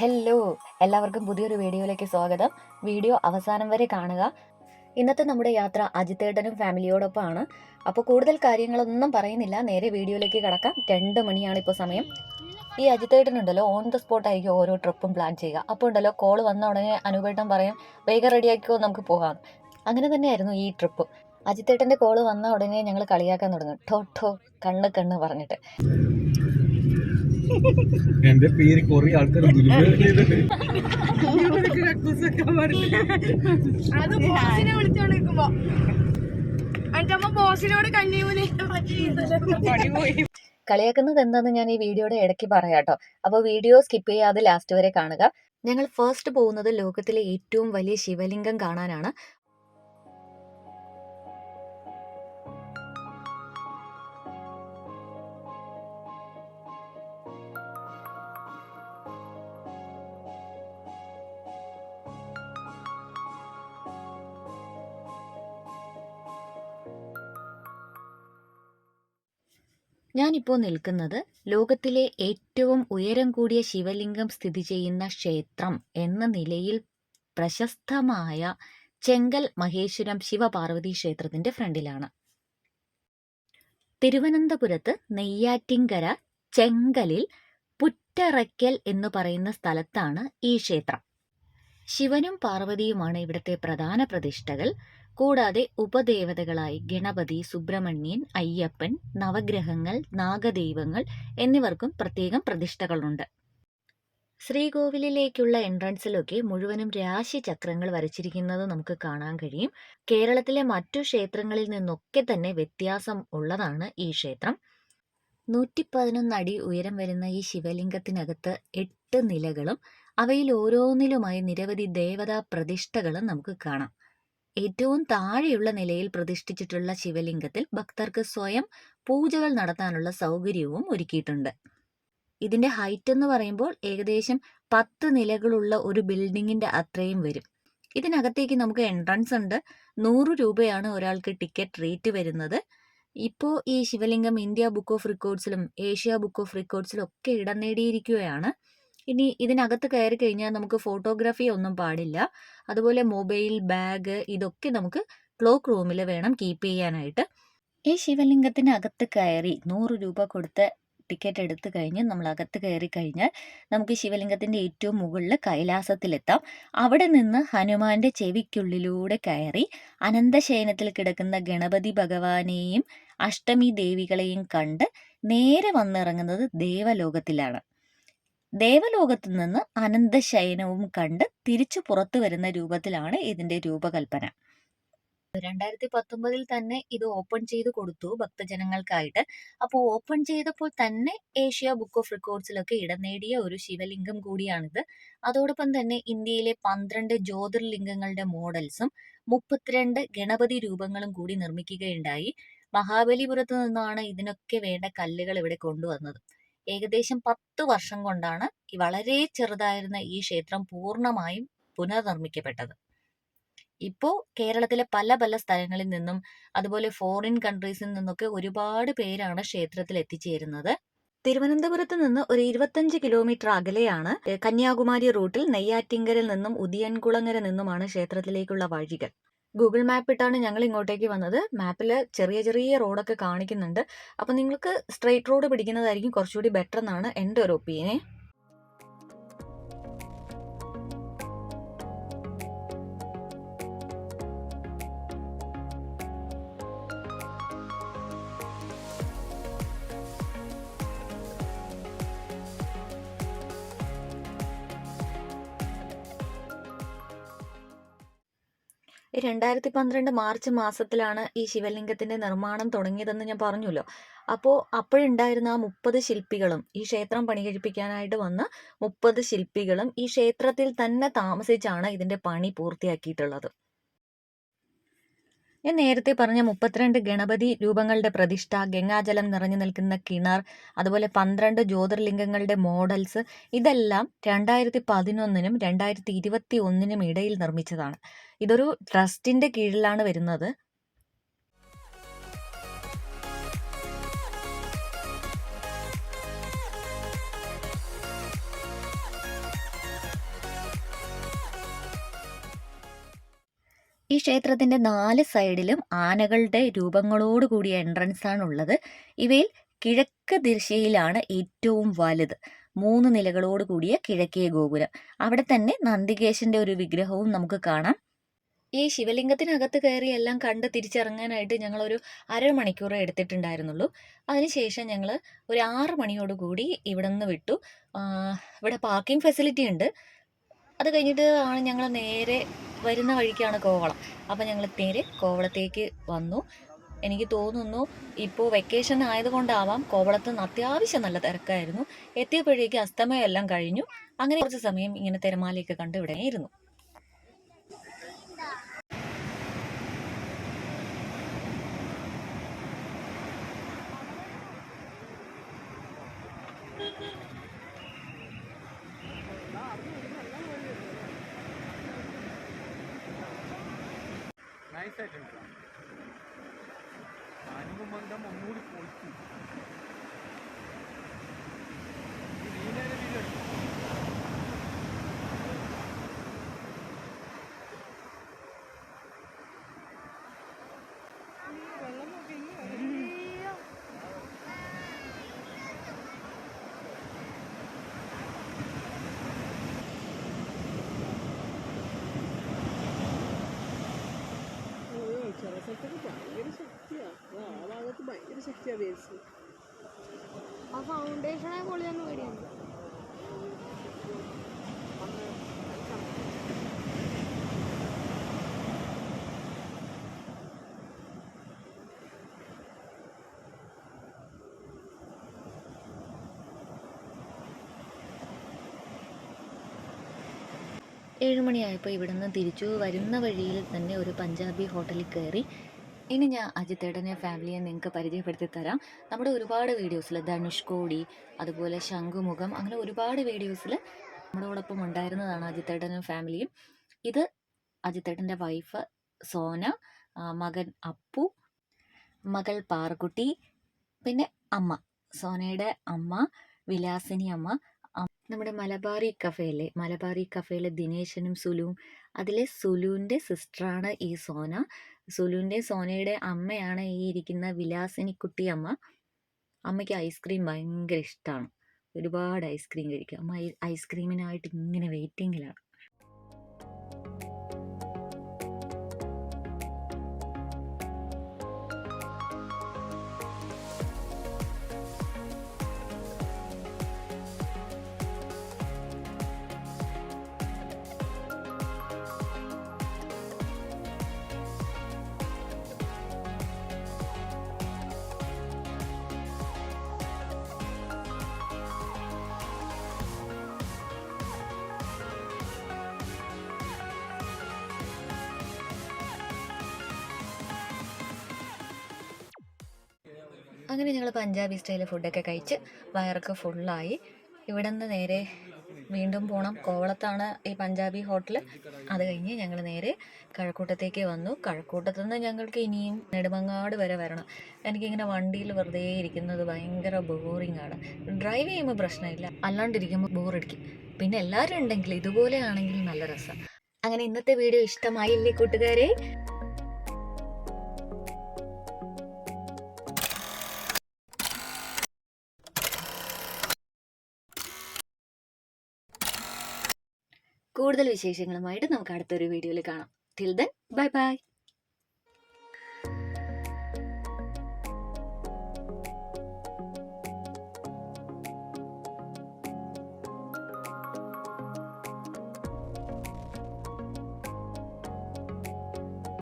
Hello എല്ലാവർക്കും പുതിയൊരു വീഡിയോയിലേക്ക് സ്വാഗതം. വീഡിയോ അവസാനം വരെ കാണുക. ഇന്നത്തെ നമ്മുടെ യാത്ര അജിത്തേട്ടനും ഫാമിലിയോടൊപ്പമാണ്. അപ്പോൾ കൂടുതൽ കാര്യങ്ങളൊന്നും പറയുന്നില്ല. നേരെ വീഡിയോയിലേക്ക് കടക്കാം. രണ്ട് മണിയാണ് ഇപ്പോൾ സമയം. ഈ അജിത്തേട്ടനുണ്ടല്ലോ ഓൺ ദ സ്പോട്ടായിരിക്കും ഓരോ ട്രിപ്പും പ്ലാൻ ചെയ്യുക. അപ്പോൾ ഉണ്ടല്ലോ കോൾ വന്ന ഉടനെ അനുപേട്ടൻ പറയും വേഗം റെഡിയാക്കിക്കോ നമുക്ക് പോകാം. അങ്ങനെ തന്നെയായിരുന്നു ഈ ട്രിപ്പ് അജിത്തേട്ടന്റെ കോൾ വന്ന ഉടനെ ഞങ്ങൾ കളിയാക്കാൻ തുടങ്ങും. ടോ ടോ കണ്ണ് കണ്ണ് പറഞ്ഞിട്ട്. എന്റെ പേര് കുറെ ആൾക്കാർ ബോസിനോട് കണ്ണീമുനി. കളിയാക്കുന്നത് എന്താന്ന് ഞാൻ ഈ വീഡിയോയുടെ ഇടയ്ക്ക് പറയാട്ടോ അപ്പോൾ വീഡിയോ സ്കിപ്പ് ചെയ്യാതെ ലാസ്റ്റ് വരെ കാണുക. ഞങ്ങൾ ഫസ്റ്റ് പോകുന്നത് ലോകത്തിലെ ഏറ്റവും വലിയ ശിവലിംഗം കാണാനാണ്. ഞാനിപ്പോൾ നിൽക്കുന്നത് ലോകത്തിലെ ഏറ്റവും ഉയരം കൂടിയ ശിവലിംഗം സ്ഥിതി ചെയ്യുന്ന ക്ഷേത്രം എന്ന നിലയിൽ പ്രശസ്തമായ ചെങ്കൽ മഹേശ്വരം ശിവപാർവതി ക്ഷേത്രത്തിന്റെ ഫ്രണ്ടിലാണ്. തിരുവനന്തപുരത്ത് നെയ്യാറ്റിങ്കര ചെങ്കലിൽ പുറ്ററയ്ക്കൽ എന്ന് പറയുന്ന സ്ഥലത്താണ് ഈ ക്ഷേത്രം. ശിവനും പാർവതിയുമാണ് ഇവിടുത്തെ പ്രധാന പ്രതിഷ്ഠകൾ. കൂടാതെ ഉപദേവതകളായി ഗണപതി സുബ്രഹ്മണ്യൻ അയ്യപ്പൻ നവഗ്രഹങ്ങൾ നാഗദൈവങ്ങൾ എന്നിവർക്കും പ്രത്യേകം പ്രതിഷ്ഠകളുണ്ട്. ശ്രീകോവിലിലേക്കുള്ള എൻട്രൻസിലൊക്കെ മുഴുവനും രാശി ചക്രങ്ങൾ വരച്ചിരിക്കുന്നത് നമുക്ക് കാണാൻ കഴിയും. കേരളത്തിലെ മറ്റു ക്ഷേത്രങ്ങളിൽ നിന്നൊക്കെ തന്നെ വ്യത്യാസം ഉള്ളതാണ് ഈ ക്ഷേത്രം. നൂറ്റി പതിനൊന്ന് അടി ഉയരം വരുന്ന ഈ ശിവലിംഗത്തിനകത്ത് എട്ട് നിലകളും അവയിൽ ഓരോന്നിലുമായി നിരവധി ദേവതാ പ്രതിഷ്ഠകളും നമുക്ക് കാണാം. ഏറ്റവും താഴെയുള്ള നിലയിൽ പ്രതിഷ്ഠിച്ചിട്ടുള്ള ശിവലിംഗത്തിൽ ഭക്തർക്ക് സ്വയം പൂജകൾ നടത്താനുള്ള സൗകര്യവും ഒരുക്കിയിട്ടുണ്ട്. ഇതിന്റെ ഹൈറ്റ് എന്ന് പറയുമ്പോൾ ഏകദേശം പത്ത് നിലകളുള്ള ഒരു ബിൽഡിങ്ങിന്റെ അത്രയും വരും. ഇതിനകത്തേക്ക് നമുക്ക് എൻട്രൻസ് ഉണ്ട്. നൂറ് രൂപയാണ് ഒരാൾക്ക് ടിക്കറ്റ് റേറ്റ് വരുന്നത്. ഇപ്പോൾ ഈ ശിവലിംഗം ഇന്ത്യ ബുക്ക് ഓഫ് റെക്കോർഡ്സിലും ഏഷ്യ ബുക്ക് ഓഫ് റെക്കോർഡ്സിലും ഒക്കെ ഇടം നേടിയിരിക്കുകയാണ്. ഇനി ഇതിനകത്ത് കയറി കഴിഞ്ഞാൽ നമുക്ക് ഫോട്ടോഗ്രാഫി ഒന്നും പാടില്ല. അതുപോലെ മൊബൈൽ ബാഗ് ഇതൊക്കെ നമുക്ക് ക്ലോക്ക് റൂമിൽ വേണം കീപ്പ് ചെയ്യാനായിട്ട്. ഈ ശിവലിംഗത്തിനകത്ത് കയറി നൂറ് രൂപ കൊടുത്ത് ടിക്കറ്റ് എടുത്തു കഴിഞ്ഞ് നമ്മൾ അകത്ത് കയറി കഴിഞ്ഞാൽ നമുക്ക് ശിവലിംഗത്തിന്റെ ഏറ്റവും മുകളിൽ കൈലാസത്തിലെത്താം. അവിടെ നിന്ന് ഹനുമാന്റെ ചെവിക്കുള്ളിലൂടെ കയറി അനന്തശയനത്തിൽ കിടക്കുന്ന ഗണപതി ഭഗവാനെയും അഷ്ടമി ദേവികളെയും കണ്ട് നേരെ വന്നിറങ്ങുന്നത് ദേവലോകത്തിലാണ്. ദേവലോകത്ത് നിന്ന് അനന്തശയനവും കണ്ട് തിരിച്ചു പുറത്തു വരുന്ന രൂപത്തിലാണ് ഇതിന്റെ രൂപകൽപ്പന. രണ്ടായിരത്തി പത്തൊമ്പതിൽ തന്നെ ഇത് ഓപ്പൺ ചെയ്ത് കൊടുത്തു ഭക്തജനങ്ങൾക്കായിട്ട്. അപ്പോൾ ഓപ്പൺ ചെയ്തപ്പോൾ തന്നെ ഏഷ്യ ബുക്ക് ഓഫ് റെക്കോർഡ്സിലൊക്കെ ഇടം നേടിയ ഒരു ശിവലിംഗം കൂടിയാണിത്. അതോടൊപ്പം തന്നെ ഇന്ത്യയിലെ പന്ത്രണ്ട് ജ്യോതിർലിംഗങ്ങളുടെ മോഡൽസും മുപ്പത്തിരണ്ട് ഗണപതി രൂപങ്ങളും കൂടി നിർമ്മിക്കുകയുണ്ടായി. മഹാബലിപുരത്തു നിന്നാണ് ഇതിനൊക്കെ വേണ്ട കല്ലുകൾ ഇവിടെ കൊണ്ടുവന്നത്. ഏകദേശം പത്ത് വർഷം കൊണ്ടാണ് വളരെ ചെറുതായിരുന്ന ഈ ക്ഷേത്രം പൂർണമായും പുനർനിർമ്മിക്കപ്പെട്ടത്. ഇപ്പോൾ കേരളത്തിലെ പല പല സ്ഥലങ്ങളിൽ നിന്നും അതുപോലെ ഫോറിൻ കൺട്രീസിൽ നിന്നൊക്കെ ഒരുപാട് പേരാണ് ക്ഷേത്രത്തിൽ എത്തിച്ചേരുന്നത്. തിരുവനന്തപുരത്ത് നിന്ന് ഒരു ഇരുപത്തഞ്ച് കിലോമീറ്റർ അകലെയാണ് കന്യാകുമാരി റൂട്ടിൽ നെയ്യാറ്റിങ്കരയിൽ നിന്നും ഉദിയൻകുളങ്ങര നിന്നുമാണ് ക്ഷേത്രത്തിലേക്കുള്ള വഴികൾ. ഗൂഗിൾ മാപ്പ് ഇട്ടാണ് ഞങ്ങൾ ഇങ്ങോട്ടേക്ക് വന്നത്. മാപ്പിൽ ചെറിയ ചെറിയ റോഡൊക്കെ കാണിക്കുന്നുണ്ട്. അപ്പോൾ നിങ്ങൾക്ക് സ്ട്രെയിറ്റ് റോഡ് പിടിക്കുന്നതായിരിക്കും കുറച്ചുകൂടി ബെറ്റർ എന്നാണ് എന്റെ ഒരു ഒപ്പീനിയൻ. രണ്ടായിരത്തി പന്ത്രണ്ട് മാർച്ച് മാസത്തിലാണ് ഈ ശിവലിംഗത്തിന്റെ നിർമ്മാണം തുടങ്ങിയതെന്ന് ഞാൻ പറഞ്ഞല്ലോ. അപ്പോൾ അപ്പോഴുണ്ടായിരുന്ന ആ മുപ്പത് ശില്പികളും ഈ ക്ഷേത്രം പണി കഴിപ്പിക്കാനായിട്ട് വന്ന മുപ്പത് ശില്പികളും ഈ ക്ഷേത്രത്തിൽ തന്നെ താമസിച്ചാണ് ഇതിന്റെ പണി പൂർത്തിയാക്കിയിട്ടുള്ളത്. ഞാൻ നേരത്തെ പറഞ്ഞ മുപ്പത്തിരണ്ട് ഗണപതി രൂപങ്ങളുടെ പ്രതിഷ്ഠ ഗംഗാജലം നിറഞ്ഞു നിൽക്കുന്ന കിണർ അതുപോലെ പന്ത്രണ്ട് ജ്യോതിർലിംഗങ്ങളുടെ മോഡൽസ് ഇതെല്ലാം രണ്ടായിരത്തി പതിനൊന്നിനും രണ്ടായിരത്തി ഇരുപത്തി ഒന്നിനും ഇടയിൽ നിർമ്മിച്ചതാണ്. ഇതൊരു ട്രസ്റ്റിന്റെ കീഴിലാണ് വരുന്നത്. ഈ ക്ഷേത്രത്തിന്റെ നാല് സൈഡിലും ആനകളുടെ രൂപങ്ങളോട് കൂടിയ എൻട്രൻസ് ആണ് ഉള്ളത് ഇവയിൽ കിഴക്ക് ദിശയിലാണ് ഏറ്റവും വലുത്. മൂന്ന് നിലകളോട് കൂടിയ കിഴക്കേ ഗോപുരം. അവിടെ തന്നെ നന്ദികേശന്റെ ഒരു വിഗ്രഹവും നമുക്ക് കാണാം. ഈ ശിവലിംഗത്തിനകത്ത് കയറി എല്ലാം കണ്ട് തിരിച്ചിറങ്ങാനായിട്ട് ഞങ്ങളൊരു അരമണിക്കൂർ എടുത്തിട്ടുണ്ടായിരുന്നുള്ളൂ. അതിനുശേഷം ഞങ്ങൾ ഒരു ആറ് മണിയോടുകൂടി ഇവിടെ നിന്ന് വിട്ടു. ഇവിടെ പാർക്കിംഗ് ഫെസിലിറ്റി ഉണ്ട്. അത് കഴിഞ്ഞിട്ട് ആണ് ഞങ്ങൾ നേരെ വരുന്ന വഴിക്കാണ് കോവളം. അപ്പോൾ ഞങ്ങൾ നേരെ കോവളത്തേക്ക് വന്നു. എനിക്ക് തോന്നുന്നു ഇപ്പോൾ വെക്കേഷൻ ആയതുകൊണ്ടാവാം കോവളത്ത് നിന്ന് അത്യാവശ്യം നല്ല തിരക്കായിരുന്നു. എത്തിയപ്പോഴേക്ക് അസ്തമയം എല്ലാം കഴിഞ്ഞു. അങ്ങനെ കുറച്ച് സമയം ഇങ്ങനെ തിരമാലയൊക്കെ കണ്ട് ഇവിടെ ഇരുന്നു. നൈസ് ആയിട്ടുണ്ട്. അനുപമംഗം ഒന്നുകൂടി പൊളിച്ചു ഈ നീലയുടെ വീഡിയോ എടുത്തു. ചില സ്ഥലത്തൊക്കെ ഭയങ്കര ശക്തിയാ അത് ആ ഭാഗത്ത് ശക്തിയാ ബേസ് ആ ഫൗണ്ടേഷനെ പൊളിയാന്ന് പേടിയാണ്. ഏഴുമണിയായപ്പോൾ ഇവിടെ നിന്ന് തിരിച്ചു വരുന്ന വഴിയിൽ തന്നെ ഒരു പഞ്ചാബി ഹോട്ടലിൽ കയറി ഇനി ഞാൻ അജിത്തേട്ടനെ ഫാമിലിയെ നിങ്ങൾക്ക് പരിചയപ്പെടുത്തി തരാം നമ്മുടെ ഒരുപാട് വീഡിയോസിൽ ധനുഷ് കോടി അതുപോലെ ശംഖുമുഖം അങ്ങനെ ഒരുപാട് വീഡിയോസിൽ നമ്മളോടൊപ്പം ഉണ്ടായിരുന്നതാണ് അജിത്തേട്ടനും ഫാമിലിയും. ഇത് അജിത്തേട്ടന്റെ വൈഫ് സോന മകൻ അപ്പു മകൾ പാറക്കുട്ടി പിന്നെ അമ്മ സോനയുടെ അമ്മ വിലാസിനി അമ്മ നമ്മുടെ മലബാറി കഫേയിലെ മലബാറി കഫേയിലെ ദിനേശനും സുലുവും. അതിലെ സുലുവിന്റെ സിസ്റ്ററാണ് ഈ സോന. സുലുവിന്റെ സോനയുടെ അമ്മയാണ് ഈ ഇരിക്കുന്ന വിലാസിനി കുട്ടി അമ്മ. അമ്മയ്ക്ക് ഐസ്ക്രീം ഭയങ്കര ഇഷ്ടമാണ് ഒരുപാട് ഐസ്ക്രീം കഴിക്കും. അമ്മ ഐസ്ക്രീമിനായിട്ട് ഇങ്ങനെ വെയിറ്റിങ്ങിലാണ്. അങ്ങനെ ഞങ്ങൾ പഞ്ചാബി സ്റ്റൈൽ ഫുഡൊക്കെ കഴിച്ച് വയറൊക്കെ ഫുള്ളായി ഇവിടെ നിന്ന് നേരെ വീണ്ടും പോകണം കോവളത്താണ് ഈ പഞ്ചാബി ഹോട്ടൽ അത് കഴിഞ്ഞ് ഞങ്ങൾ നേരെ കഴക്കൂട്ടത്തേക്ക് വന്നു. കഴക്കൂട്ടത്തു നിന്ന് ഞങ്ങൾക്ക് ഇനിയും നെടുമങ്ങാട് വരെ വരണം. എനിക്കിങ്ങനെ വണ്ടിയിൽ വെറുതെ ഇരിക്കുന്നത് ഭയങ്കര ബോറിംഗ് ആണ്. ഡ്രൈവ് ചെയ്യുമ്പോൾ പ്രശ്നമില്ല. അല്ലാണ്ടിരിക്കുമ്പോൾ ബോറടിക്കും പിന്നെ എല്ലാവരും ഉണ്ടെങ്കിൽ ഇതുപോലെ ആണെങ്കിൽ നല്ല രസം. അങ്ങനെ ഇന്നത്തെ വീഡിയോ ഇഷ്ടമായില്ലേ കൂട്ടുകാരെ? കൂടുതൽ വിശേഷങ്ങളുമായിട്ട് നമുക്ക് അടുത്തൊരു വീഡിയോയിൽ കാണാം. Till then bye bye